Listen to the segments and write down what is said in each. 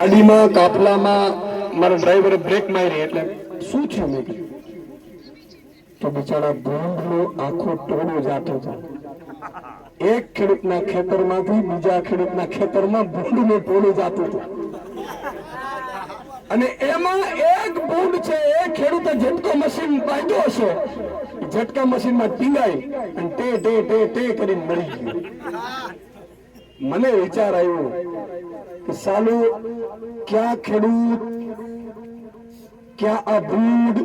ગાડીમાં કાપલામાં મારા ડ્રાઈવરે બ્રેક મારી એટલે શું થયું મેં તો બિચારા ભૂંડનો આખો ટોળો જાતો હતો. એક ખેડૂતના ખેતરમાંથી બીજા ખેડૂતના ખેતરમાં ભૂંડનો ટોળો જાતો હતો. અને એમાં એક ભૂંડ છે, એ ખેડૂતે ઝટકો મશીન બાંધ્યો હશે. ઝટકા મશીનમાં ટીંગાઈ અને ટે ટે ટે ટે કરીને મળી ગયું. મને વિચાર આવ્યો કે સાલું, ક્યાં ખેડૂત, ક્યાં આ ભૂંડ?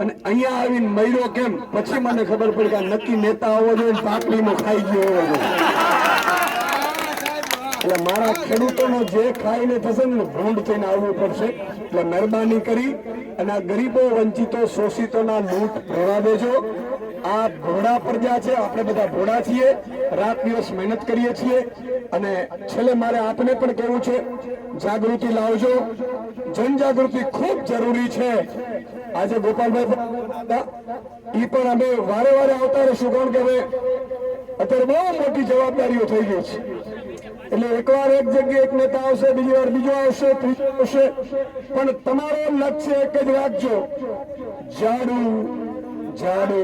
અને અહીંયા આવીને મયરો કેમ? પછી મને ખબર પડી કે આ નક્કી નેતા હોવો જોઈએ પાટલીમાં ખાઈ ગયો હોવો એટલે મારા ખેડૂતોનો જે ખાઈને થશે ને, ભૂંડ થઈને આવવું પડશે. એટલે મહેરબાની કરી અને આ ગરીબો વંચિતો શોષિતોના લૂંટ ભરવા દેજો. આ ભોળા પ્રજા છે, આપણે બધા ભોળા છીએ, રાત દિવસ મહેનત કરીએ છીએ અને છેલ્લે મારે આપને પણ કહેવું છે, જાગૃતિ લાવજો. જનજાગૃતિ ખૂબ જરૂરી છે. આજે ગોપાલભાઈ એ પણ અમે વારે વારે આવતા રહીશું. કારણ કે હવે અત્યારે બહુ મોટી જવાબદારીઓ થઈ ગઈ છે. એટલે એકવાર એક જગ્યાએ એક નેતા આવશે, બીજી વાર બીજો આવશે, ત્રીજો આવશે. પણ તમારો લક્ષ્ય એક જ રાખજો. ઝાડુ ઝાડુ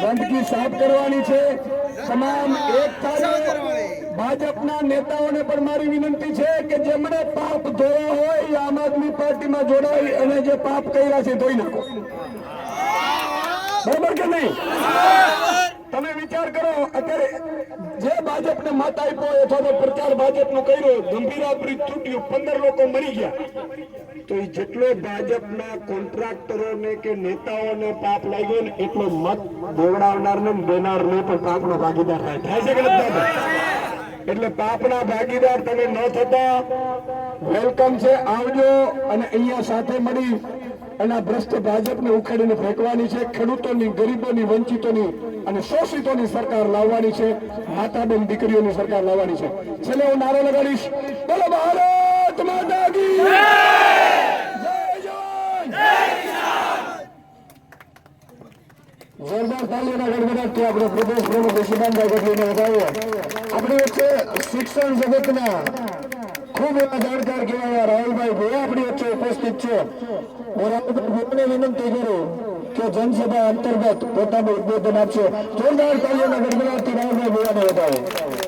ગંદકી સાફ કરવાની છે. તમામ એક ભાજપના નેતાઓને પણ મારી વિનંતી છે કે જેમણે પાપ ધોયા હોય આમ આદમી પાર્ટીમાં જોડાઈ અને જે પાપ કર્યા છે ધોઈ નાખો. બરોબર કે નહીં તમે વિચાર કરો અત્યારે જે ભાજપને મત આપ્યો અથવા તો પ્રચાર ભાજપનો કર્યો ગંભીરા બ્રિજ તૂટ્યું પંદર લોકો મરી ગયા. તો એ જેટલો ભાજપના કોન્ટ્રાક્ટરોને કે નેતાઓને પાપ લાગ્યો ને, એટલો મત દેવડાવનારને દેનારને પણ પાપનો ભાગીદાર થાય. થાય છે કે નથી એટલે પાપના ભાગીદાર તમે ન થતા. વેલકમ છે, આવજો અને અહીંયા સાથે મળી અને આ ભ્રષ્ટ ભાજપને ઉખાડીને ફેંકવાની છે, ખેડૂતોની, ગરીબોની, વંચિતોની અને શોષિતોની સરકાર લાવવાની છે માતા બેન દીકરીઓની સરકાર લાવવાની છે. છેલ્લે હું નારો લગાડીશ. બોલો ભારત માતા કી જોરદાર તાલીઓના આપણે પ્રદેશ પ્રમુખ ઋષિકાંતભાઈ ગઢવીને વધાવીએ આપણી વચ્ચે શિક્ષણ જગતના ખૂબ એવા જાણકાર કહેવાય. રાહુલભાઈ ભોયા આપણી વચ્ચે ઉપસ્થિત છે. હું રાહુલભાઈ વિનંતી કરું કે જનસભા અંતર્ગત પોતાનું ઉદ્બોધન આપશે. જોરદાર તાલીઓના ગડગડાટથી રાહુલભાઈ ભોયાને વધાવે.